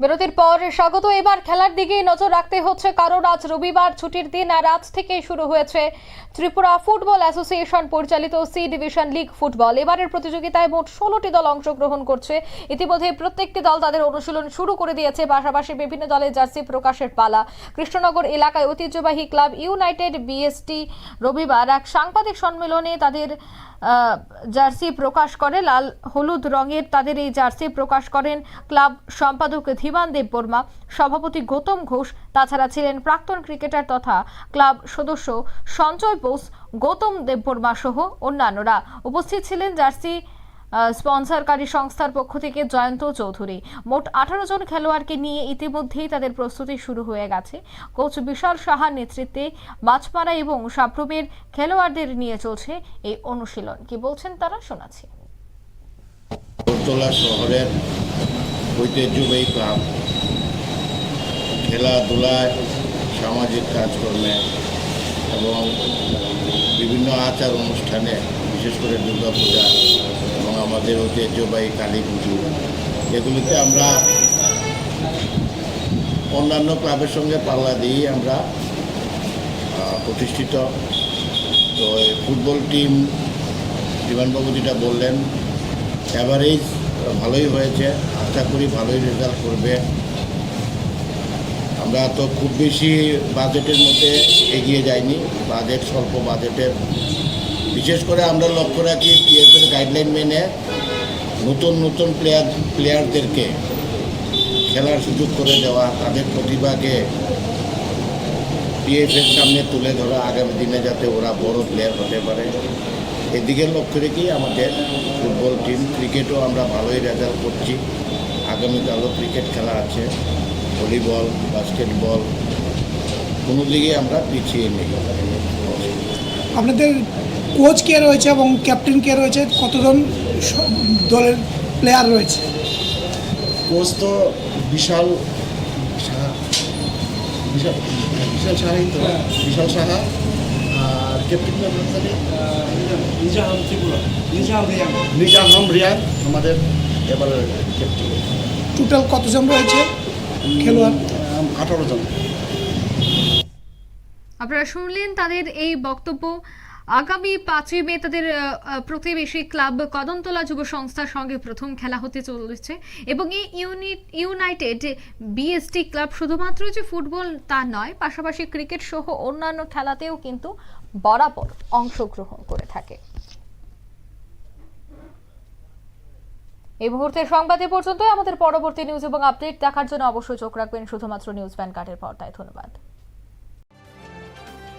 বিরতির পর স্বাগত। এবার খেলার দিকে নজর রাখতে হচ্ছে কারণ আজ রবিবার ছুটির দিন আর আজ থেকেই শুরু হয়েছে ত্রিপুরা ফুটবল অ্যাসোসিয়েশন পরিচালিত সি ডিভিশন লিগ ফুটবল। এবারের প্রতিযোগিতায় মোট ষোলোটি দল অংশগ্রহণ করছে। ইতিমধ্যে প্রত্যেকটি দল তাদের অনুশীলন শুরু করে দিয়েছে, পাশাপাশি বিভিন্ন দলের জার্সি প্রকাশের পালা। কৃষ্ণনগর এলাকায় ঐতিহ্যবাহী ক্লাব ইউনাইটেড বিএসটি রবিবার এক সাংবাদিক সম্মেলনে তাদের জার্সি প্রকাশ করে, লাল হলুদ রঙের তাদের এই জার্সি প্রকাশ করেন ক্লাব সম্পাদক ধীমান দেববর্মা সভাপতি গৌতম ঘোষ, তাছাড়া ছিলেন প্রাক্তন ক্রিকেটার তথা ক্লাব সদস্য সঞ্জয় বোস, গৌতম দেববর্মা সহ অন্যান্যরা। উপস্থিত ছিলেন জার্সি স্পন্সরকারী সংস্থার পক্ষ থেকে জয়ন্ত চৌধুরী। মোট আঠারো জন খেলোয়াড়কে নিয়ে ইতিমধ্যেই তাদের প্রস্তুতি শুরু হয়ে গেছে। কোচ বিশাল সাহার নেতৃত্বে মাছমারা এবং সাপ্রমের খেলোয়াড়দের নিয়ে চলছে এই অনুশীলন। কি বলছেন তারা? শোনাচ্ছি। শহরের ঐতিহ্যবাহী ক্লাব। খেলাধুলায়, সামাজিক কাজকর্মে এবং বিভিন্ন আচার অনুষ্ঠানে, বিশেষ করে দুর্গাপূজা আমাদের ঐতিহ্যবাহী কালী পুজো। এগুলিতে আমরা অন্যান্য ক্লাবের সঙ্গে পাল্লা দিয়ে আমরা প্রতিষ্ঠিত। তো ফুটবল টিম বিমানবাবু যেটা বললেন অ্যাভারেজ ভালোই হয়েছে। আশা করি ভালোই রেজাল্ট করবে। আমরা তো খুব বেশি বাজেটের মধ্যে এগিয়ে যাইনি। বাজেট স্বল্প বাজেটের বিশেষ করে আমরা লক্ষ্য রাখি পিএফের গাইডলাইন মেনে নতুন নতুন প্লেয়ার প্লেয়ারদেরকে খেলার সুযোগ করে দেওয়া, তাদের প্রতিভাকে পিএফের সামনে তুলে ধরা আগামী দিনে যাতে ওরা বড় প্লেয়ার হতে পারে। এদিকে লক্ষ্য রেখেই আমাদের ফুটবল টিম ক্রিকেটও আমরা ভালোই রেজাল্ট করছি। আগামীকালও ক্রিকেট খেলা আছে ভলিবল বাস্কেটবল কোনো দিকে আমরা পিছিয়ে নেই। আপনাদের কোচ কে রয়েছে এবং ক্যাপ্টেন কে রয়েছে? কতজন দলের প্লেয়ার রয়েছে? কোচ তো বিশাল সাহা বিশাল বিশাল সাহাই তো বিশাল সাহা। আর ক্যাপ্টেন নিজাম ত্রিপুরা নিজাম রিয়াদ আমাদের এবারে ক্যাপ্টেন। টোটাল কতজন রয়েছে খেলোয়াড়? আঠারো জন। আপনারা শুনলেন তাদের এই বক্তব্য। আগামী পাঁচই মে তাদের প্রতিবেশী ক্লাব কদমতলা যুব সংস্থার সঙ্গে প্রথম খেলা হতে চলেছে এবং এই ইউনিট ইউনাইটেড বিএসটি ক্লাব শুধুমাত্র যে ফুটবল তা নয়, পাশাপাশি ক্রিকেট সহ অন্যান্য খেলাতেও কিন্তু বরাবর অংশগ্রহণ করে থাকে। এই মুহূর্তে সংবাদ এ পর্যন্তই। আমাদের পরবর্তী নিউজ এবং আপডেট দেখার জন্য অবশ্যই চোখ রাখবেন শুধুমাত্র নিউজ ব্যাংকারের পর্দায়। ধন্যবাদ।